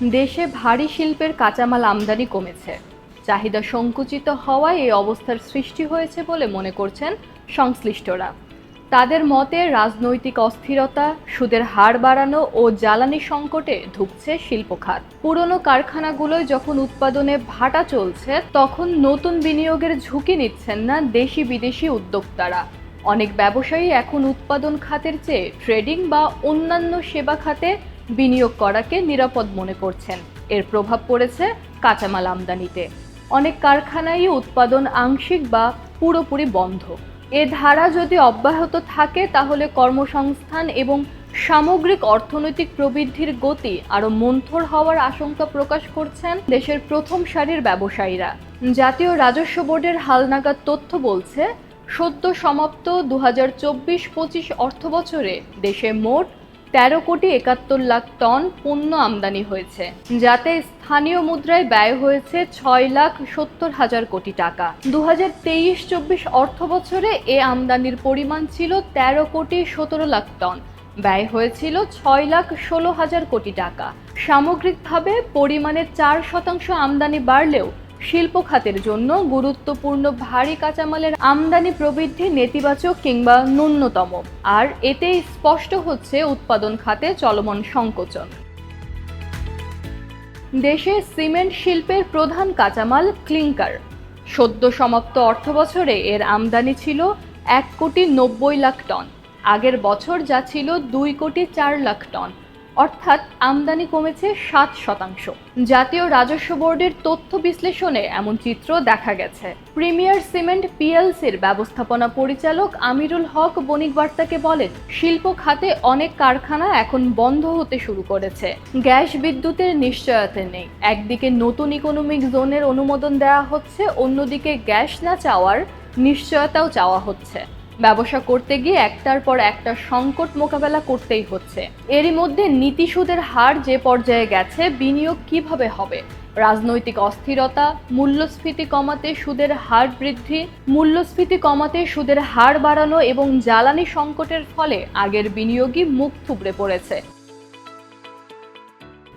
দেশে ভারী শিল্পের কাঁচামাল আমদানি কমেছে। চাহিদা সংকুচিত হওয়ায় এই অবস্থার সৃষ্টি হয়েছে বলে মনে করছেন সংশ্লিষ্টরা। তাদের মতে, রাজনৈতিক অস্থিরতা, সুদের হার বাড়ানো ও জ্বালানি সংকটে ধুঁকছে শিল্প খাত। পুরনো কারখানাগুলোয় যখন উৎপাদনে ভাটা চলছে, তখন নতুন বিনিয়োগের ঝুঁকি নিচ্ছেন না দেশি বিদেশি উদ্যোক্তারা। অনেক ব্যবসায়ী এখন উৎপাদন খাতের চেয়ে ট্রেডিং বা অন্যান্য সেবা খাতে বিনিয়োগ করাকে নিরাপদ মনে করছেন। এর প্রভাব পড়েছে কাঁচামাল আমদানিতে। অনেক কারখানাই উৎপাদন আংশিক বা পুরোপুরি বন্ধ। এ ধারা যদি অব্যাহত থাকে, তাহলে কর্মসংস্থান এবং সামগ্রিক অর্থনৈতিক প্রবৃদ্ধির গতি আরও মন্থর হওয়ার আশঙ্কা প্রকাশ করছেন দেশের প্রথম সারির ব্যবসায়ীরা। জাতীয় রাজস্ব বোর্ডের হালনাগাদ তথ্য বলছে, সদ্য সমাপ্ত দু হাজার চব্বিশ পঁচিশ অর্থবছরে দেশে মোট তেরো কোটি একাত্তর লাখ টন পণ্য আমদানি হয়েছে, যাতে স্থানীয় মুদ্রায় ব্যয় হয়েছে ছয় লাখ সত্তর হাজার কোটি টাকা। দু হাজার তেইশ চব্বিশ অর্থ বছরে এ আমদানির পরিমাণ ছিল তেরো কোটি সতেরো লাখ টন। ব্যয় হয়েছিল ছয় লাখ ষোলো হাজার কোটি টাকা। সামগ্রিকভাবে পরিমাণের চার শতাংশ আমদানি বাড়লেও শিল্প খাতের জন্য গুরুত্বপূর্ণ ভারী কাঁচামালের আমদানি প্রবৃদ্ধি নেতিবাচক কিংবা ন্যূনতম। আর এতেই স্পষ্ট হচ্ছে উৎপাদন খাতে চলমান সংকোচন। দেশে সিমেন্ট শিল্পের প্রধান কাঁচামাল ক্লিংকার। সদ্য সমাপ্ত অর্থবছরে এর আমদানি ছিল এক কোটি নব্বই লাখ টন। আগের বছর যা ছিল দুই কোটি চার লাখ টন। অর্থাৎ আমদানি কমেছে সাত শতাংশ। জাতীয় রাজস্ব বোর্ডের তথ্য বিশ্লেষণে এমন চিত্র দেখা গেছে। প্রিমিয়ার সিমেন্ট পিএলসির ব্যবস্থাপনা পরিচালক আমিরুল হক বণিক বার্তাকে বলেন, শিল্প খাতে অনেক কারখানা এখন বন্ধ হতে শুরু করেছে। গ্যাস বিদ্যুতের নিশ্চয়তা নেই। একদিকে নতুন ইকোনমিক জোনের অনুমোদন দেওয়া হচ্ছে, অন্যদিকে গ্যাস না চাওয়ার নিশ্চয়তাও চাওয়া হচ্ছে। ব্যবসা করতে গিয়ে একটার পর একটা সংকট মোকাবেলা করতেই হচ্ছে। এরই মধ্যে নীতি সুদের হার যে পর্যায়ে গেছে, বিনিয়োগ কীভাবে হবে? রাজনৈতিক অস্থিরতা, মূল্যস্ফীতি কমাতে সুদের হার বৃদ্ধি, মূল্যস্ফীতি কমাতে সুদের হার বাড়ানো এবং জ্বালানি সংকটের ফলে আগের বিনিয়োগই মুখ থুবড়ে পড়েছে।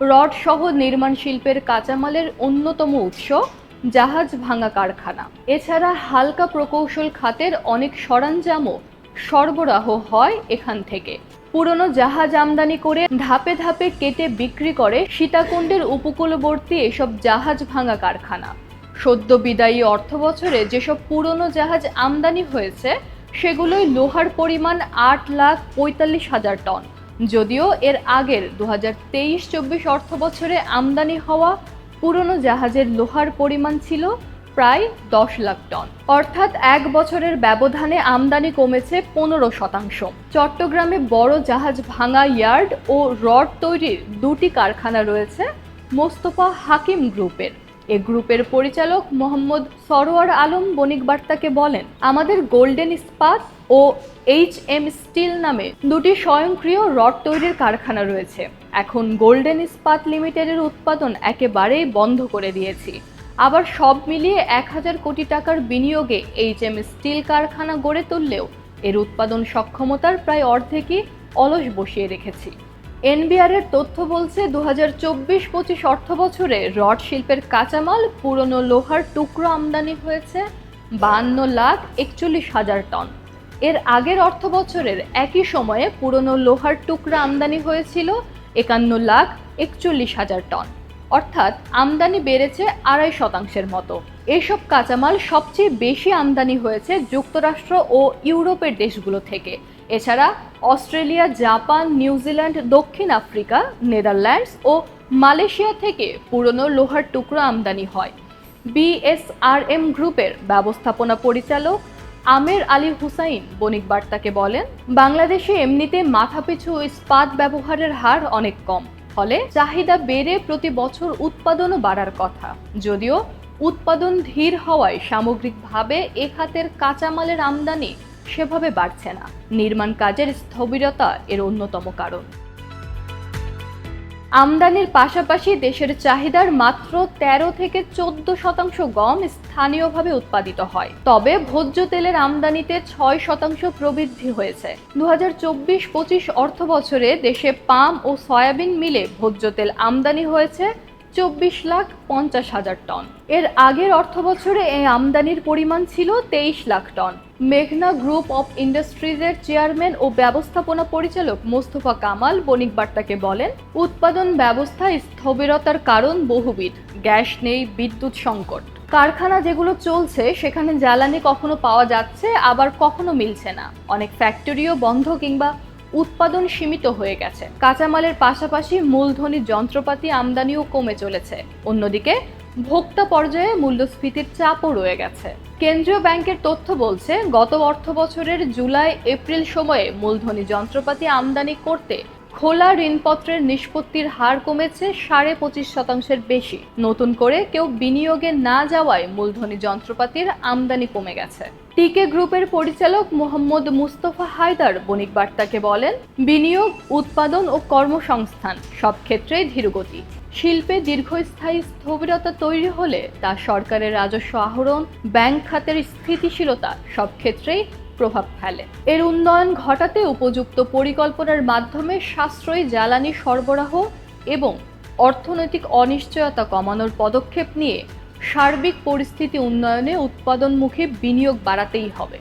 রড সহ নির্মাণ শিল্পের কাঁচামালের অন্যতম উৎস জাহাজ ভাঙা কারখানা। এছাড়া হালকা প্রকৌশল খাতের অনেক সরঞ্জামও সরবরাহ হয় এখান থেকে। পুরনো জাহাজ আমদানি করে ধাপে ধাপে কেটে বিক্রি করে সীতাকুণ্ডের উপকূলবর্তী এসব জাহাজ ভাঙা কারখানা। সদ্য বিদায়ী অর্থ বছরে যেসব পুরনো জাহাজ আমদানি হয়েছে সেগুলোই লোহার পরিমাণ আট লাখ পঁয়তাল্লিশ হাজার টন। যদিও এর আগের দু হাজার তেইশ চব্বিশ অর্থ বছরে আমদানি হওয়া পুরনো জাহাজের লোহার পরিমাণ ছিল প্রায় দশ লাখ টন। অর্থাৎ এক বছরের ব্যবধানে আমদানি কমেছে পনেরো শতাংশ। চট্টগ্রামে বড় জাহাজ ভাঙা ইয়ার্ড ও রড তৈরির দুটি কারখানা রয়েছে মোস্তফা হাকিম গ্রুপের। এ গ্রুপের পরিচালক মোহাম্মদ সরোয়ার আলম বণিক বার্তাকে বলেন, আমাদের গোল্ডেন ইস্পাত ও এইচ এম স্টিল নামে দুটি স্বয়ংক্রিয় রড তৈরির কারখানা রয়েছে। এখন গোল্ডেন ইস্পাত লিমিটেডের উৎপাদন একেবারেই বন্ধ করে দিয়েছি। আবার সব মিলিয়ে এক হাজার কোটি টাকার বিনিয়োগে এইচ এম স্টিল কারখানা গড়ে তুললেও এর উৎপাদন সক্ষমতার প্রায় অর্ধেকই অলস বসিয়ে রেখেছি। এনবিআর এর তথ্য বলছে দু হাজার চব্বিশ পঁচিশ অর্থ বছরে রড শিল্পের কাঁচামাল পুরনো লোহার টুকরো আমদানি হয়েছে বান্ন লাখ একচল্লিশ হাজার টন। এর আগের অর্থ বছরের একই সময়ে পুরনো লোহার টুকরা আমদানি হয়েছিল একান্ন লাখ একচল্লিশ হাজার টন। অর্থাৎ আমদানি বেড়েছে আড়াই শতাংশের মতো। এসব কাঁচামাল সবচেয়ে বেশি আমদানি হয়েছে যুক্তরাষ্ট্র ও ইউরোপের দেশগুলো থেকে। এছাড়া অস্ট্রেলিয়া, জাপান নিউজিল্যান্ড দক্ষিণ আফ্রিকা, নেদারল্যান্ডস ও মালয়েশিয়া থেকে পুরনো লোহার টুকরো আমদানি হয়। বিএসআরএম গ্রুপের ব্যবস্থাপনা পরিচালক আমের আলী হুসাইন বণিক বার্তাকে বলেন, বাংলাদেশে এমনিতে মাথাপিছু ইস্পাত ব্যবহারের হার অনেক কম, ফলে চাহিদা বেড়ে প্রতি বছর উৎপাদনও বাড়ার কথা। যদিও উৎপাদন ধীর হওয়ায় সামগ্রিকভাবে এ খাতের কাঁচামালের আমদানি সেভাবে বাড়ছে না। নির্মাণ কাজের স্থবিরতা এর অন্যতম কারণ। আমদানির পাশাপাশি দেশের চাহিদার মাত্র তেরো থেকে চোদ্দ শতাংশ গম স্থানীয়ভাবে উৎপাদিত হয়। তবে ভোজ্য তেলের আমদানিতে ছয় শতাংশ প্রবৃদ্ধি হয়েছে। দু হাজার চব্বিশ পঁচিশ অর্থ বছরে দেশে পাম ও সয়াবিন মিলে ভোজ্য তেল আমদানি হয়েছে চব্বিশ লাখ পঞ্চাশ হাজার টন। এর আগের অর্থ বছরে এই আমদানির পরিমাণ ছিল তেইশ লাখ টন। মেঘনা গ্রুপ অফ ইন্ডাস্ট্রিজের চেয়ারম্যান ও ব্যবস্থাপনা পরিচালক মোস্তফা কামাল বণিক বার্তাকে বলেন, উৎপাদন ব্যবস্থায় স্থবিরতার কারণ বহুবিধ, গ্যাস নেই, বিদ্যুৎ সংকট। কারখানা যেগুলো চলছে, সেখানে জ্বালানি কখনো পাওয়া যাচ্ছে, আবার কখনো মিলছে না। অনেক ফ্যাক্টরিও বন্ধ কিংবা উৎপাদন সীমিত হয়ে গেছে। কাঁচামালের পাশাপাশি মূলধনী যন্ত্রপাতি আমদানিও কমে চলেছে। অন্যদিকে ভোক্তা পর্যায়ে মূল্যস্ফীতির চাপও রয়ে গেছে। কেন্দ্রীয় ব্যাংকের তথ্য বলছে, গত অর্থ বছরের জুলাই, এপ্রিল সময়ে মূলধনী যন্ত্রপাতি আমদানি করতে খোলা ঋণপত্রের নিষ্পত্তির হার কমেছে সাড়ে পঁচিশ শতাংশের বেশি। নতুন করে কেউ বিনিয়োগে না যাওয়ায় মূলধনী যন্ত্রপাতির আমদানি কমে গেছে। টিকে গ্রুপের পরিচালক মোহাম্মদ মুস্তফা হায়দার বণিক বার্তাকে বলেন, বিনিয়োগ, উৎপাদন ও কর্মসংস্থান সব ক্ষেত্রেই ধীরগতি। শিল্পে দীর্ঘস্থায়ী স্থবিরতা তৈরি হলে তা সরকারের রাজস্ব আহরণ, ব্যাংক খাতের স্থিতিশীলতা সব ক্ষেত্রেই প্রভাব ফেলে। এর উন্নয়ন ঘটাতে উপযুক্ত পরিকল্পনার মাধ্যমে সাশ্রয়ী জ্বালানি সরবরাহ এবং অর্থনৈতিক অনিশ্চয়তা কমানোর পদক্ষেপ নিয়ে সার্বিক পরিস্থিতি উন্নয়নে উৎপাদনমুখী বিনিয়োগ বাড়াতেই হবে।